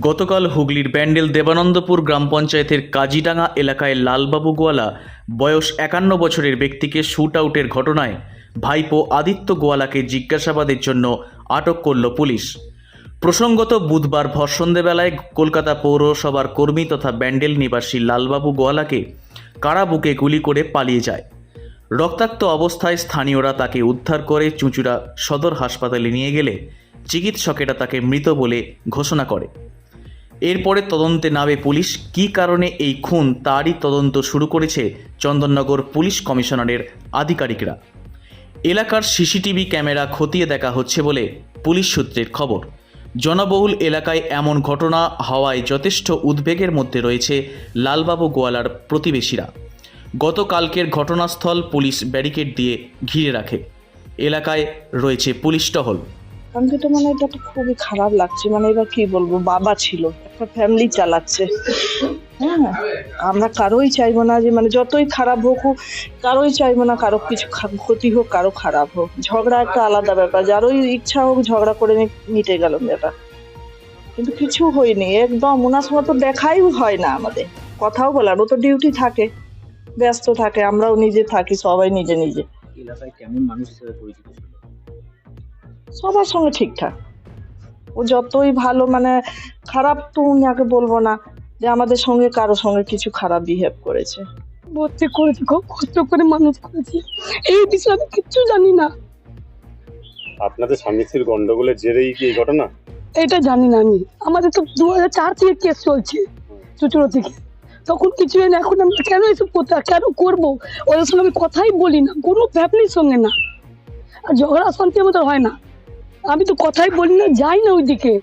গতকাল হুগলির ব্যান্ডেল দেবানন্দপুর গ্রাম পঞ্চায়েতের কাজিডাঙ্গা এলাকায় লালবাবু গোয়ালা, বয়স একান্ন বছরের ব্যক্তিকে শুট আউটের ঘটনায় ভাইপো আদিত্য গোয়ালাকে জিজ্ঞাসাবাদের জন্য আটক করল পুলিশ। প্রসঙ্গত বুধবার ভর কলকাতা পৌরসভার কর্মী তথা ব্যান্ডেল নিবাসী লালবাবু গোয়ালাকে কারা বুকে গুলি করে পালিয়ে যায়। রক্তাক্ত অবস্থায় স্থানীয়রা তাকে উদ্ধার করে চুঁচুড়া সদর হাসপাতালে নিয়ে গেলে চিকিৎসকেরা তাকে মৃত বলে ঘোষণা করে। এরপরে তদন্তে নামে পুলিশ। কী কারণে এই খুন? তারই তদন্ত শুরু করেছে চন্দননগর পুলিশ কমিশনারের আধিকারিকরা। এলাকার সিসিটিভি ক্যামেরা খতিয়ে দেখা হচ্ছে বলে পুলিশ সূত্রের খবর। জনবহুল এলাকায় এমন ঘটনা হওয়ায় যথেষ্ট উদ্বেগের মধ্যে রয়েছে লালবাবু গোয়ালার প্রতিবেশীরা। গতকালকের ঘটনাস্থল পুলিশ ব্যারিকেড দিয়ে ঘিরে রাখে। এলাকায় রয়েছে পুলিশ টহল। আমাকে তো মানে এটা তো খুবই খারাপ লাগছে। মানে এবার কি বলব? বাবা ছিল, একটা ফ্যামিলি চালাচ্ছে। হ্যাঁ আমরা কারোই চাইব না যে মানে যতই খারাপ হোক কারোই চাইব না কারও কিছু ক্ষতি হোক, কারও খারাপ হোক। ঝগড়া একটা আলাদা ব্যাপার। যারই ইচ্ছা হোক, ঝগড়া করে মিটে গেল ব্যাপার। কিন্তু কিছু হয়নি। একদম ওনার সময় তো দেখাই হয় না আমাদের। কথাও বলার। ও তো ডিউটি থাকে, ব্যস্ত থাকে। আমরাও নিজে থাকি, সবাই নিজে নিজে। এলাকায় কেমন মানুষ হিসেবে পরিচিত সবার সঙ্গে ঠিকঠাক। ও যতই ভালো মানে খারাপ তো উনাকে বলব না যে আমাদের সঙ্গে কারোর সঙ্গে কিছু খারাপ বিহেভ করেছে। ভর্তি করেছি খুব কষ্ট করে মানুষ করেছি। এই বিষয়ে আমি কিচ্ছু জানি না। আপনাদের স্বামী স্ত্রীর গন্ডগোলের জেরেই কি এই ঘটনা? এটা জানি না আমি। আমাদের তো দু হাজার চার থেকে কেস চলছে চুচুড়ো থেকে। তখন কিছু না এখন আমি কেন এসব করতে কেন করব? ওদের সঙ্গে আমি কথাই বলি না কোনো ফ্যামিলির সঙ্গে না। আর ঝগড়া শান্তি আমাদের হয় না। আমি তো কথাই বলি না যাই না ওইদিকে।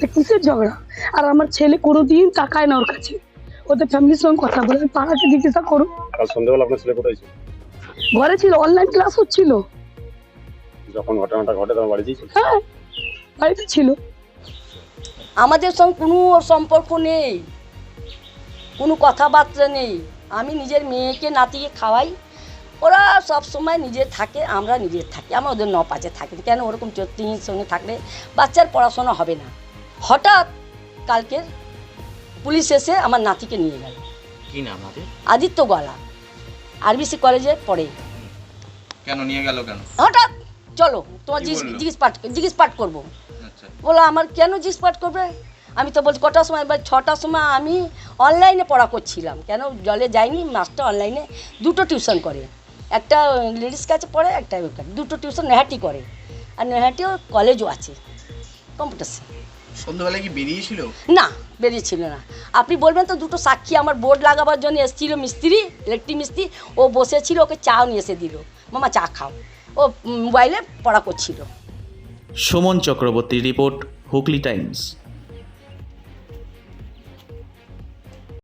তা কিসের ঝগড়া? আর আমার ছেলে কোনোদিন তাকায় না ওর কাছে। ওদের ফ্যামিলির সঙ্গে কথা বলে পাড়াকে জিজ্ঞাসা করো। কাল সন্ধ্যাবেলা আপনার ছেলে কোথায় ছিল? ঘরে ছিল অনলাইন ক্লাস হচ্ছিল। যখন ঘটনাটা ঘটে তখন বাড়িতেই ছিল হ্যাঁ বাড়িতে ছিল। আমাদের সঙ্গে কোনো ওর সম্পর্ক নেই। কোনো কথাবার্তা নেই। আমি নিজের মেয়েকে নাতিকে খাওয়াই। ওরা সব সময় নিজে থাকে আমরা নিজে থাকি আমরা ওদের ন পাচে থাকি। না। কেন ওরকম চত্রির সঙ্গে থাকলে বাচ্চার পড়াশোনা হবে না? হঠাৎ কালকে পুলিশ এসে আমার নাতিকে নিয়ে গেল। কি নাম আদিত্য গলা আরবিসি কলেজে পড়ে। কেন নিয়ে গেল কেন? হঠাৎ চলো তোমার জিজ্ঞেস জিজ্ঞেস পাঠ জিজ্ঞেস পাঠ করব। আচ্ছা। বলো আমার কেন জিজ্ঞেস পাঠ করবে? আমি তো বলছি কটার সময়? এবার ছটার সময় আমি অনলাইনে পড়া করছিলাম। কেন জলে যাইনি? মাস্টার অনলাইনে দুটো টিউশন করে। একটা লেডিস কাছে পড়ে একটা দুটো টিউশন নেহাটি করে। আর নেহাটিও কলেজও আছে। কম্পিউটার সন্ধ্যাবেলায় কি বেরিয়েছিল? না বেরিয়েছিল না। আপনি বলবেন তো দুটো সাক্ষী আমার বোর্ড লাগাবার জন্য এসেছিল মিস্ত্রি ইলেকট্রিক মিস্ত্রি ও বসেছিল ওকে চাও নিয়ে এসে দিল। মামা চা খাও। ও মোবাইলে পড়া করছিল। Suman Chakraborty report Hooghly Times.